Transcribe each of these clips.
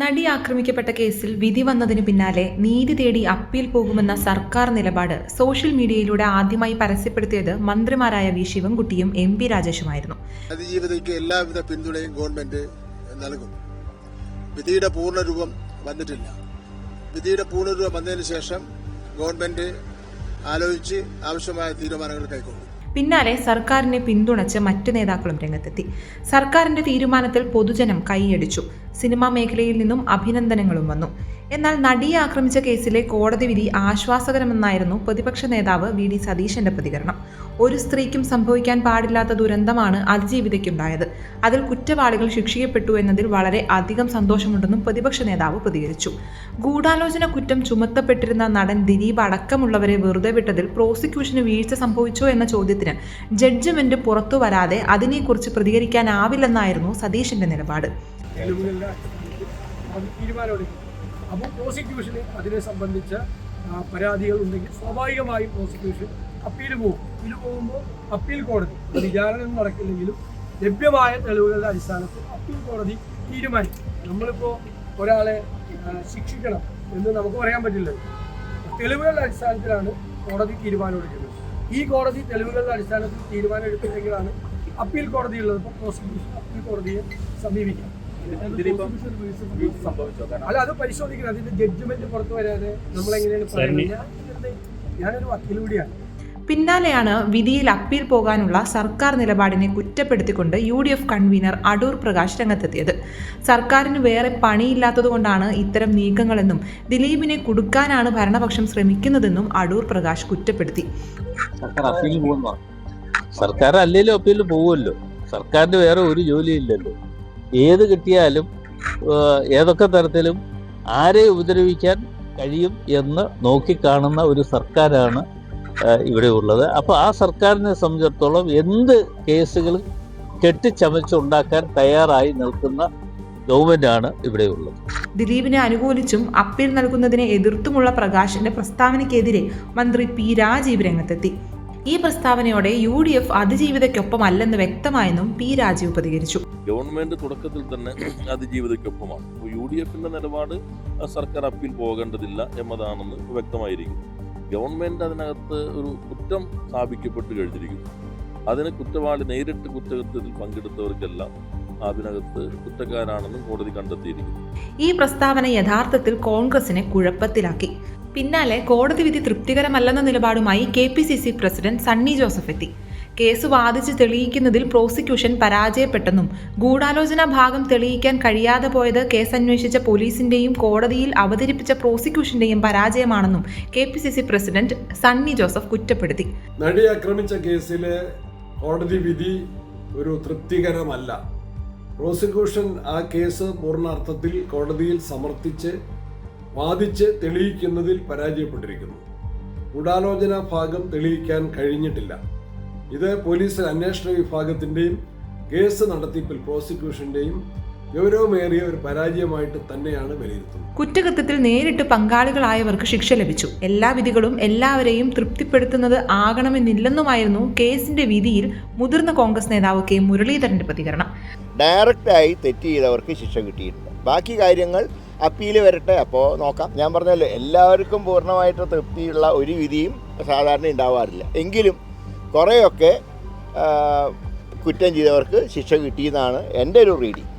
നടി ആക്രമിക്കപ്പെട്ട കേസിൽ വിധി വന്നതിന് പിന്നാലെ നീതി തേടി അപ്പീൽ പോകുമെന്ന സർക്കാർ നിലപാട് സോഷ്യൽ മീഡിയയിലൂടെ ആദ്യമായി പരസ്യപ്പെടുത്തിയത് മന്ത്രിമാരായ വി ശിവൻകുട്ടിയും എം പി രാജേഷുമായിരുന്നു. അതിജീവിതയ്ക്ക് എല്ലാവിധ പിന്തുണയും ഗവൺമെന്റ് നൽകും. വിധിയുടെ പൂർണരൂപം വന്നിട്ടില്ല. വിധിയുടെ പൂർണരൂപം വന്നതിന് ശേഷം ഗവൺമെന്റ് ആലോചിച്ച് ആവശ്യമായ തീരുമാനങ്ങൾ കൈക്കൊള്ളും. പിന്നാലെ സർക്കാരിനെ പിന്തുണച്ച് മറ്റു നേതാക്കളും രംഗത്തെത്തി. സർക്കാരിന്റെ തീരുമാനത്തിൽ പൊതുജനം കൈയടിച്ചു. സിനിമാ മേഖലയിൽ നിന്നും അഭിനന്ദനങ്ങളും വന്നു. എന്നാൽ നടിയെ ആക്രമിച്ച കേസിലെ കോടതി വിധി ആശ്വാസകരമെന്നായിരുന്നു പ്രതിപക്ഷ നേതാവ് വി ഡി സതീശന്റെ പ്രതികരണം. ഒരു സ്ത്രീക്കും സംഭവിക്കാൻ പാടില്ലാത്ത ദുരന്തമാണ് അതിജീവിതയ്ക്കുണ്ടായത്. അതിൽ കുറ്റവാളികൾ ശിക്ഷിക്കപ്പെട്ടു എന്നതിൽ വളരെ അധികം സന്തോഷമുണ്ടെന്നും പ്രതിപക്ഷ നേതാവ് പ്രതികരിച്ചു. ഗൂഢാലോചന കുറ്റം ചുമത്തപ്പെട്ടിരുന്ന നടൻ ദിലീപ് അടക്കമുള്ളവരെ വെറുതെ വിട്ടതിൽ പ്രോസിക്യൂഷന് വീഴ്ച സംഭവിച്ചോ എന്ന ചോദ്യത്തിന് ജഡ്ജ്മെന്റ് പുറത്തു വരാതെ അതിനെക്കുറിച്ച് പ്രതികരിക്കാനാവില്ലെന്നായിരുന്നു സതീഷിന്റെ നിലപാട്. അപ്പോൾ പ്രോസിക്യൂഷന് അതിനെ സംബന്ധിച്ച പരാതികൾ ഉണ്ടെങ്കിൽ സ്വാഭാവികമായും പ്രോസിക്യൂഷൻ അപ്പീൽ പോകും. അപ്പീൽ പോകുമ്പോൾ അപ്പീൽ കോടതി അത് വിചാരണ ഒന്നും നടക്കില്ലെങ്കിലും ലഭ്യമായ തെളിവുകളുടെ അടിസ്ഥാനത്തിൽ അപ്പീൽ കോടതി തീരുമാനിക്കും. നമ്മളിപ്പോൾ ഒരാളെ ശിക്ഷിക്കണം എന്ന് നമുക്ക് പറയാൻ പറ്റില്ല. തെളിവുകളുടെ അടിസ്ഥാനത്തിലാണ് കോടതി തീരുമാനമെടുക്കുന്നത്. ഈ കോടതി തെളിവുകളുടെ അടിസ്ഥാനത്തിൽ തീരുമാനം എടുത്തില്ലെങ്കിലാണ് അപ്പീൽ കോടതി ഉള്ളത് ഇപ്പോൾ പ്രോസിക്യൂഷൻ അപ്പീൽ കോടതിയെ സമീപിക്കാം. അല്ല അത് പരിശോധിക്കണം. അതിന്റെ ജഡ്ജ്മെന്റ് പുറത്തു വരാതെ നമ്മളെങ്ങനെയാണ് പറയുന്നത്? ഞാനൊരു വക്കീൽ കൂടിയാണ്. പിന്നാലെയാണ് വിധിയിൽ അപ്പീൽ പോകാനുള്ള സർക്കാർ നിലപാടിനെ കുറ്റപ്പെടുത്തിക്കൊണ്ട് U D F convener Adoor Prakash രംഗത്തെത്തിയത്. സർക്കാരിന് വേറെ പണിയില്ലാത്തതുകൊണ്ടാണ് ഇത്തരം നീക്കങ്ങളെന്നും ദിലീപിനെ കുടുക്കാനാണ് ഭരണപക്ഷം ശ്രമിക്കുന്നതെന്നും അടൂർ പ്രകാശ് കുറ്റപ്പെടുത്തി. സർക്കാർ അല്ലെങ്കിലും അപ്പീൽ പോകുമല്ലോ സർക്കാരിന് വേറെ ഒരു ജോലിയില്ലല്ലോ. ഏത് കിട്ടിയാലും ഏതൊക്കെ തരത്തിലും ആരെ ഉപദ്രവിക്കാൻ കഴിയും എന്ന് നോക്കിക്കാണുന്ന ഒരു സർക്കാരാണ് ഇവിടെ ഉള്ളത്. അപ്പോൾ ആ സർക്കാരിനെ സംബന്ധിച്ചിടത്തോളം എന്ത് കേസുകൾ കെട്ടിച്ചമച്ചുണ്ടാക്കാൻ തയ്യാറായി നിൽക്കുന്ന ഗവൺമെന്റാണ് ഇവിടെ ഉള്ളത്. ദിലീപിനെ അനുകൂലിച്ചും അപ്പീൽ നൽകുന്നതിനെ എതിർത്തുമുള്ള പ്രകാശിന്റെ പ്രസ്താവനയ്ക്കെതിരെ മന്ത്രി പി രാജീവ് രംഗത്തെത്തി. ഈ പ്രസ്താവനയോടെ യു ഡി എഫ് അതിജീവിതയ്ക്കൊപ്പമല്ലെന്ന് വ്യക്തമായെന്നും പി രാജീവ് പ്രതികരിച്ചു. ഗവൺമെന്റ് തുടക്കത്തിൽ തന്നെ അതിജീവിതയ്ക്കൊപ്പമാണ്. യു ഡി എഫിന്റെ നിലപാട് സർക്കാർ അപ്പീൽ പോകേണ്ടതില്ല എന്നതാണെന്ന് വ്യക്തമായിരിക്കും. ഗവൺമെന്റ് അതിനകത്ത് ഒരു കുറ്റം സ്ഥാപിക്കപ്പെട്ട് കഴിഞ്ഞിരിക്കുന്നു. അതിന് കുറ്റവാളി നേരിട്ട് കുറ്റകൃത്യത്തിൽ പങ്കെടുത്തവർക്കെല്ലാം അതിനകത്ത് കുറ്റക്കാരാണെന്നും കോടതി കണ്ടെത്തിയിരിക്കുന്നു. ഈ പ്രസ്താവന യഥാർത്ഥത്തിൽ കോൺഗ്രസിനെ കുഴപ്പത്തിലാക്കി. പിന്നാലെ കോടതി വിധി തൃപ്തികരമല്ലെന്ന നിലപാടുമായി K P C C president Sunny Joseph എത്തി. കേസ് വാദിച്ച് തെളിയിക്കുന്നതിൽ പ്രോസിക്യൂഷൻ പരാജയപ്പെട്ടെന്നും ഗൂഢാലോചന ഭാഗം തെളിയിക്കാൻ കഴിയാതെ പോയത് കേസ് അന്വേഷിച്ച പോലീസിന്റെയും കോടതിയിൽ അവതരിപ്പിച്ച പ്രോസിക്യൂഷന്റെയും പരാജയമാണെന്നും K P C C president Sunny Joseph കുറ്റപ്പെടുത്തി. നടി ആക്രമിച്ച കേസിലെ കോടതി വിധി ഒരു തൃപ്തികരമല്ല. പ്രോസിക്യൂഷൻ ആ കേസ് പൂർണാർത്ഥത്തിൽ കോടതിയിൽ സമർത്ഥിച്ച് വാദിച്ച് തെളിയിക്കുന്നതിൽ പരാജയപ്പെട്ടിരിക്കുന്നു. ഗൂഢാലോചന ഭാഗം തെളിയിക്കാൻ കഴിഞ്ഞിട്ടില്ല. ഇത് പോലീസ് അന്വേഷണ വിഭാഗത്തിന്റെയും കേസ് നടത്തിപ്പിൽ പ്രോസിക്യൂഷന്റെയും ഗൗരവമേറിയ ഒരു പരാജയമായിട്ട് തന്നെയാണ് വിലയിരുത്തുന്നത്. കുറ്റകൃത്യത്തിൽ നേരിട്ട് പങ്കാളികളായവർക്ക് ശിക്ഷ ലഭിച്ചു. എല്ലാ വിധികളും എല്ലാവരെയും തൃപ്തിപ്പെടുത്തുന്നത് ആകണമെന്നില്ലെന്നുമായിരുന്നു കേസിന്റെ വിധിയിൽ മുതിർന്ന കോൺഗ്രസ് നേതാവ് കെ മുരളീധരന്റെ പ്രതികരണം. ഡയറക്റ്റ് ആയി തെറ്റ് ചെയ്തവർക്ക് ശിക്ഷ കിട്ടിയിട്ടുണ്ട്. ബാക്കി കാര്യങ്ങൾ അപ്പീൽ വരട്ടെ. അപ്പോൾ നോക്കാം. ഞാൻ പറഞ്ഞല്ലോ എല്ലാവർക്കും പൂർണമായിട്ട് തൃപ്തിയുള്ള ഒരു വിധിയും സാധാരണ ഉണ്ടാവാറില്ല. എങ്കിലും കുറേയൊക്കെ കുറ്റം ചെയ്തവർക്ക് ശിക്ഷ കിട്ടിയെന്നാണ് എന്റെ ഒരു റീഡിങ്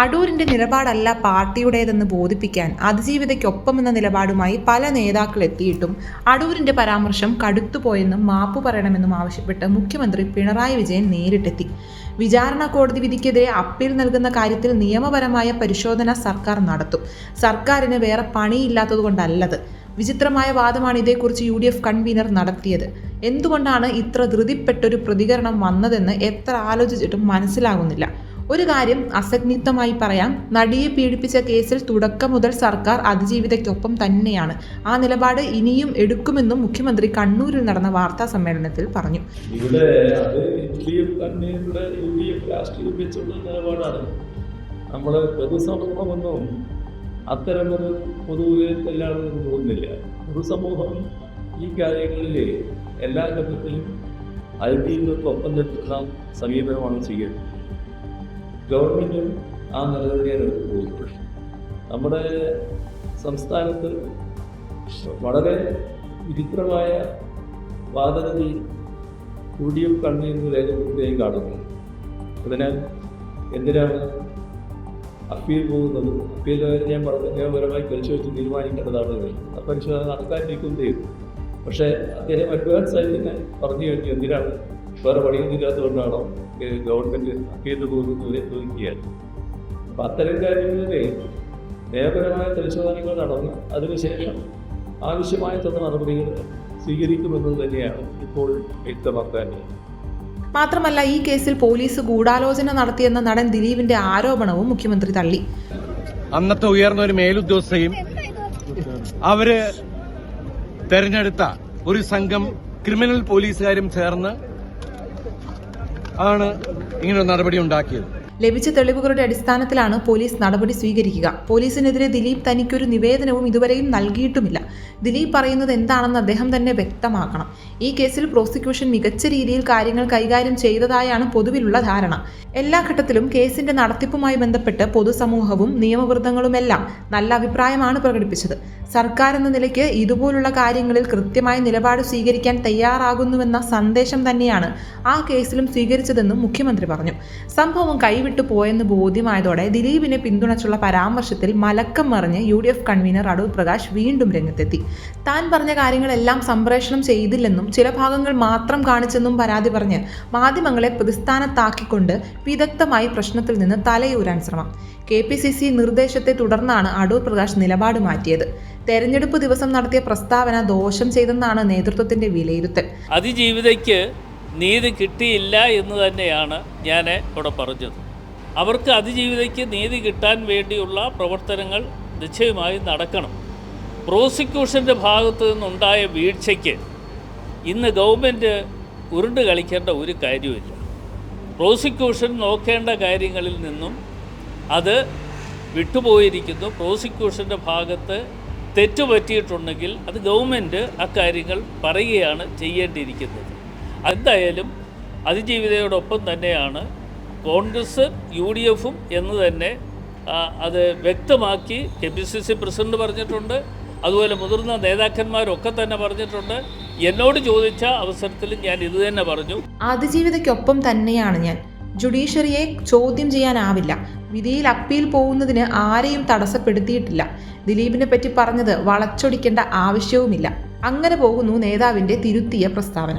അടൂരിന്റെ നിലപാടല്ല പാർട്ടിയുടേതെന്ന് ബോധിപ്പിക്കാൻ അതിജീവിതയ്ക്കൊപ്പമെന്ന നിലപാടുമായി പല നേതാക്കൾ എത്തിയിട്ടും അടൂരിന്റെ പരാമർശം കടുത്തുപോയെന്നും മാപ്പു പറയണമെന്നും ആവശ്യപ്പെട്ട് മുഖ്യമന്ത്രി പിണറായി വിജയൻ നേരിട്ടെത്തി. വിചാരണ കോടതി വിധിക്കെതിരെ അപ്പീൽ നൽകുന്ന കാര്യത്തിൽ നിയമപരമായ പരിശോധന സർക്കാർ നടത്തും. സർക്കാരിന് വേറെ പണിയില്ലാത്തതുകൊണ്ടല്ലത്. വിചിത്രമായ വാദമാണ് ഇതേക്കുറിച്ച് യു ഡി എഫ് കൺവീനർ നടത്തിയത്. എന്തുകൊണ്ടാണ് ഇത്ര ധൃതിപ്പെട്ടൊരു പ്രതികരണം വന്നതെന്ന് എത്ര ആലോചിച്ചിട്ടും മനസ്സിലാകുന്നില്ല. ഒരു കാര്യം അസന്നിഗ്ധമായി പറയാം. നടിയെ പീഡിപ്പിച്ച കേസിൽ തുടക്കം മുതൽ സർക്കാർ അതിജീവിതയ്ക്കൊപ്പം തന്നെയാണ്. ആ നിലപാട് ഇനിയും എടുക്കുമെന്നും മുഖ്യമന്ത്രി കണ്ണൂരിൽ നടന്ന വാർത്താ സമ്മേളനത്തിൽ പറഞ്ഞു. ഇവിടെ നമ്മൾ പൊതുസമൂഹമൊന്നും അത്തരമൊരു പൊതുവെ എല്ലാവരും തോന്നുന്നില്ല പൊതുസമൂഹം ഈ കാര്യങ്ങളിൽ എല്ലാ ഘട്ടത്തിലും അതിജീവിതത്തൊപ്പം നിൽക്കുന്ന സമീപനമാണ് സ്വീകരിക്കുന്നത് ഗവൺമെന്റും ആ നിലനിൽക്കാൻ എടുത്തു നമ്മുടെ സംസ്ഥാനത്ത് വളരെ വിചിത്രമായ വാദഗതി യു ഡി രേഖപ്പെടുത്തുകയും കാണുന്നു. അതിനാൽ എന്തിനാണ് അപ്പീൽ പോകുന്നത്. അപ്പീൽ ഞാൻ പറഞ്ഞ നിയമപരമായി പരിശോധിച്ച് തീരുമാനിക്കേണ്ടതാണ് ആ പരിശോധന നടത്താനിരിക്കുകയും ചെയ്തു. പക്ഷേ അദ്ദേഹം അഡ്വാൻസ് ആയി തന്നെ പറഞ്ഞു കഴിഞ്ഞു എന്തിനാണ്? വേറെ പണിയൊന്നുമില്ലാത്തതുകൊണ്ടാണോ ഏഹ് ഗവൺമെന്റ് അപ്പീൽ പോകുന്നവരെ ചോദിക്കുകയാണ് അപ്പം അത്തരം കാര്യങ്ങളിലെ നിയമപരമായ പരിശോധനകൾ നടന്ന് അതിനുശേഷം ആവശ്യമായ തന്ന നടപടികൾ സ്വീകരിക്കുമെന്നത് തന്നെയാണ് ഇപ്പോൾ വ്യക്തമാക്കാൻ മാത്രമല്ല ഈ കേസിൽ പോലീസ് ഗൂഢാലോചന നടത്തിയെന്ന നടൻ ദിലീപിന്റെ ആരോപണവും മുഖ്യമന്ത്രി തള്ളി. അന്നത്തെ ഉയർന്ന ഒരു മേലുദ്യോഗസ്ഥയും അവർ തെരഞ്ഞെടുത്ത ഒരു സംഘം ക്രിമിനൽ പോലീസുകാരും ചേർന്ന് ആണ് ഇങ്ങനൊരു നടപടി ഉണ്ടാക്കിയത്. ലഭിച്ച തെളിവുകളുടെ അടിസ്ഥാനത്തിലാണ് പോലീസ് നടപടി സ്വീകരിക്കുക. പോലീസിനെതിരെ ദിലീപ് തനിക്കൊരു നിവേദനവും ഇതുവരെയും നൽകിയിട്ടുമില്ല. ദിലീപ് പറയുന്നത് എന്താണെന്ന് അദ്ദേഹം തന്നെ വ്യക്തമാക്കണം. ഈ കേസിൽ പ്രോസിക്യൂഷൻ മികച്ച രീതിയിൽ കാര്യങ്ങൾ കൈകാര്യം ചെയ്തതായാണ് പൊതുവിലുള്ള ധാരണ. എല്ലാ ഘട്ടത്തിലും കേസിന്റെ നടത്തിപ്പുമായി ബന്ധപ്പെട്ട് പൊതുസമൂഹവും നിയമവൃത്തങ്ങളുമെല്ലാം നല്ല അഭിപ്രായമാണ് പ്രകടിപ്പിച്ചത്. സർക്കാർ എന്ന നിലയ്ക്ക് ഇതുപോലുള്ള കാര്യങ്ങളിൽ കൃത്യമായ നിലപാട് സ്വീകരിക്കാൻ തയ്യാറാകുന്നുവെന്ന സന്ദേശം തന്നെയാണ് ആ കേസിലും സ്വീകരിച്ചതെന്നും മുഖ്യമന്ത്രി പറഞ്ഞു. സംഭവം കൈവിട്ടു പോയെന്ന് ബോധ്യമായതോടെ ദിലീപിനെ പിന്തുണച്ചുള്ള പരാമർശത്തിൽ മലക്കം മറിഞ്ഞ് U D F convener Adoor Prakash വീണ്ടും രംഗത്തെത്തി. താൻ പറഞ്ഞ കാര്യങ്ങളെല്ലാം സംപ്രേഷണം ചെയ്തില്ലെന്നും ചില ഭാഗങ്ങൾ മാത്രം കാണിച്ചെന്നും പരാതി പറഞ്ഞ് മാധ്യമങ്ങളെ പ്രതിസ്ഥാനത്താക്കിക്കൊണ്ട് വിദഗ്ധമായി പ്രശ്നത്തിൽ നിന്ന് തലയൂരാൻ ശ്രമം. കെ പി സി സി നിർദ്ദേശത്തെ തുടർന്നാണ് അടൂർ പ്രകാശ് നിലപാട് മാറ്റിയത്. തെരഞ്ഞെടുപ്പ് ദിവസം നടത്തിയ പ്രസ്താവന ദോഷം ചെയ്തെന്നാണ് നേതൃത്വത്തിന്റെ വിലയിരുത്തൽ. അതിജീവിതയ്ക്ക് നീതി കിട്ടിയില്ല എന്ന് തന്നെയാണ് ഞാൻ ഇവിടെ പറഞ്ഞത്. അവർക്ക് അതിജീവിതയ്ക്ക് നീതി കിട്ടാൻ വേണ്ടിയുള്ള പ്രവർത്തനങ്ങൾ നിശ്ചയമായി നടക്കണം. പ്രോസിക്യൂഷന്റെ ഭാഗത്തു നിന്നുണ്ടായ വീഴ്ചയ്ക്ക് ഇന്ന് ഗവൺമെന്റ് ഉരുണ്ട് കളിക്കേണ്ട ഒരു കാര്യമില്ല പ്രോസിക്യൂഷൻ നോക്കേണ്ട കാര്യങ്ങളിൽ നിന്നും അത് വിട്ടുപോയിരിക്കുന്നു. പ്രോസിക്യൂഷന്റെ ഭാഗത്ത് തെറ്റുപറ്റിയിട്ടുണ്ടെങ്കിൽ അത് ഗവൺമെന്റ് അക്കാര്യങ്ങൾ പറയുകയാണ് ചെയ്യേണ്ടിയിരിക്കുന്നത്. എന്തായാലും അതിജീവിതയോടൊപ്പം തന്നെയാണ് കോൺഗ്രസ് യു ഡി എഫും എന്ന് തന്നെ അത് വ്യക്തമാക്കി K P C C president പറഞ്ഞിട്ടുണ്ട്. അതുപോലെ മുതിർന്ന നേതാക്കന്മാരൊക്കെ തന്നെ പറഞ്ഞിട്ടുണ്ട്. എന്നോട് ചോദിച്ച അവസരത്തിൽ ഞാൻ ഇത് തന്നെ പറഞ്ഞു. അതിജീവിതയ്ക്കൊപ്പം തന്നെയാണ് ഞാൻ. ജുഡീഷ്യറിയെ ചോദ്യം ചെയ്യാനാവില്ല. വിധിയിൽ അപ്പീൽ പോകുന്നതിന് ആരെയും തടസ്സപ്പെടുത്തിയിട്ടില്ല. ദിലീപിനെ പറ്റി പറഞ്ഞത് വളച്ചൊടിക്കേണ്ട ആവശ്യവുമില്ല. അങ്ങനെ പോകുന്നു നേതാവിന്റെ തിരുത്തിയ പ്രസ്താവന.